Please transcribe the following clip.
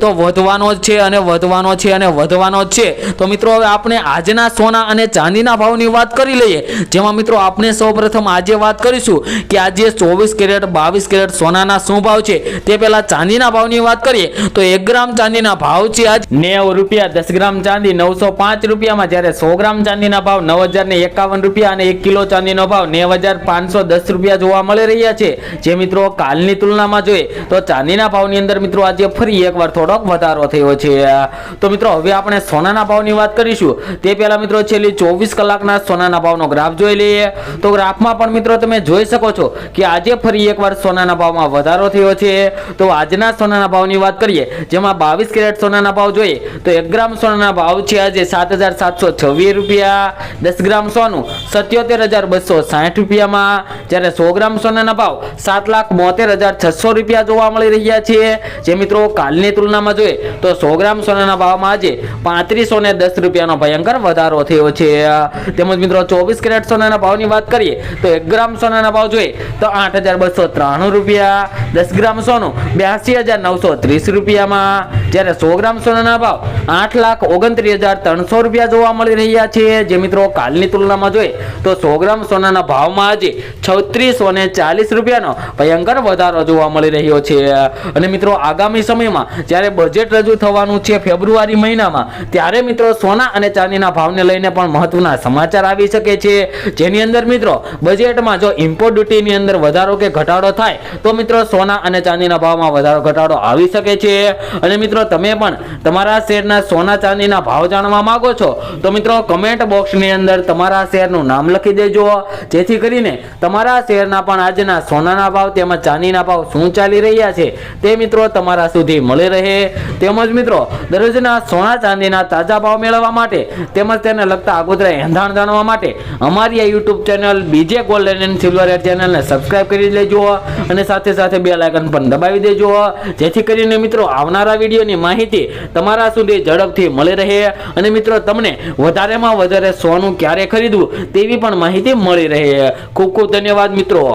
તો વધવાનો જ છે અને વધવાનો છે અને વધવાનો જ છે. તો મિત્રો, હવે આપણે આજના સોના અને ચાંદીના ભાવની વાત કરી લઈએ. જેમાં મિત્રો આપણે સૌપ્રથમ આજે વાત કરીશું કે આજે ચોવીસ કેરેટ, બાવીસ કેરેટ સોનાના શું ભાવ છે? તે પહેલા ચાંદીના ભાવની વાત કરીએ. તો એક ગ્રામ ચાંદીના ભાવ છે આજ નેવ રૂપિયા, દસ ગ્રામ ચાંદી નવસો પાંચ રૂપિયામાં. જ્યારે સો ગ્રામ ચાંદીના ભાવ નવ હજાર ને એકાવન રૂપિયા અને એક કિલો ચાંદીનો ભાવ નેવ હજાર પાંચસો દસ રૂપિયા જોવા મળી રહ્યા છે. જે મિત્રો, કાલની તુલનામાં જોઈએ તો ચાંદીના ભાવની અંદર મિત્રો, આજે ફરી એકવાર થોડોક વધારો થયો છે. તો મિત્રો, હવે આપણે સોનાના ભાવની વાત કરીશું. તે પહેલા મિત્રો, છેલ્લી ચોવીસ કલાકના સોનાના ભાવનો ગ્રાફ જોઈ લઈએ. તો ગ્રાફમાં પણ મિત્રો, તમે જોઈ શકો છો કે આજે ફરી એકવાર સોનાના ભાવમાં વધારો થયો છે. તો આજના સોનાના ભાવની વાત કરીએ. જેમાં બાવીસ કેરેટ સોનાના ભાવ જોઈએ. તો એક ગ્રામ સોનાના ભાવ છે આજે સાત હજાર સાતસો છવ્વીસ રૂપિયા. દસ ગ્રામ સોનું સત્યોતેર હજાર બસો સાઠ રૂપિયામાં. જ્યારે સો ગ્રામ સોનાના ભાવ સાત લાખ બોતેર હજાર છસો રૂપિયા જોવા મળી રહ્યા છે. જે મિત્રો, કાલની તુલનામાં જોઈએ તો સો ગ્રામ સોનાના ભાવમાં આજે પાંત્રીસો ને દસ રૂપિયાનો ભયંકર વધારો થયો છે. તેમજ મિત્રો ચોવીસ કેરેટ સોનાના ભાવની વાત કરીએ તો એક ગ્રામ સોનાના ભાવ જોઈએ તો આઠ હજાર બસો ત્રાણું રૂપિયા, દસ ગ્રામ સોનું બ્યાસી હજાર નવસો ત્રીસ રૂપિયામાં જ્યારે સો ગ્રામ સોનાના ભાવ આઠ લાખ ઓગણત્રીસ હજાર ત્રણસો રૂપિયા જોવા મળી રહ્યા છે. જે મિત્રો કાલની તુલનામાં જોઈએ તો સો ગ્રામ સોનાના ભાવમાં આજે છત્રીસો ને ચાલીસ રૂપિયાનો ભયંકર વધારો જોવા મળી રહ્યો છે. અને મિત્રો આગામી સમયમાં જ્યારે બજેટ રજૂ થવાનું છે ફેબ્રુઆરી મહિનામાં, ત્યારે મિત્રો સોના અને ચાંદીના ભાવને લઈને પણ મહત્વના સમાચાર આવી શકે છે. જેની અંદર મિત્રો બજેટમાં જો ઇમ્પોર્ટ ડ્યુટીની અંદર વધારો કે ઘટાડો થાય, તો મિત્રો સોના અને ચાંદીના ભાવમાં વધારો ઘટાડો આવી શકે છે. અને મિત્રો તમે પણ તમારા શેરના સોના ચાંદીના ભાવ જાણવા માંગો છો, તો મિત્રો કમેન્ટ બોક્સની અંદર તમારા શેરનું નામ લખી દેજો. જેથી કરીને તમારા શેરના પણ આજના સોનાના ભાવ તેમજ ચાંદીના ભાવ શું ચાલી રહ્યા છે, તે મિત્રો તમારા સુધી મળી રહે. તેમજ મિત્રો, દરરોજના સોના ચાંદીના તાજા ભાવ મેળવવા માટે તેમજ તેને લગતા આગોતરા એંધાણ જાણવા માટે અમારી આ YouTube channel BJ gold and silver ચેનલને સબસ્ક્રાઇબ કરી લેજો અને સાથે સાથે બે લાયકન પણ દબાવી દેજો. જેથી કરીને મિત્રો આવનારા વિડીયોની માહિતી તમારા સુધી ઝડપથી મળી રહે અને મિત્રો તમને વધારેમાં વધારે સોનું ક્યારે ખરીદવું તેવી પણ માહિતી મળી રહે. ખૂબ ખૂબ ધન્યવાદ મિત્રો.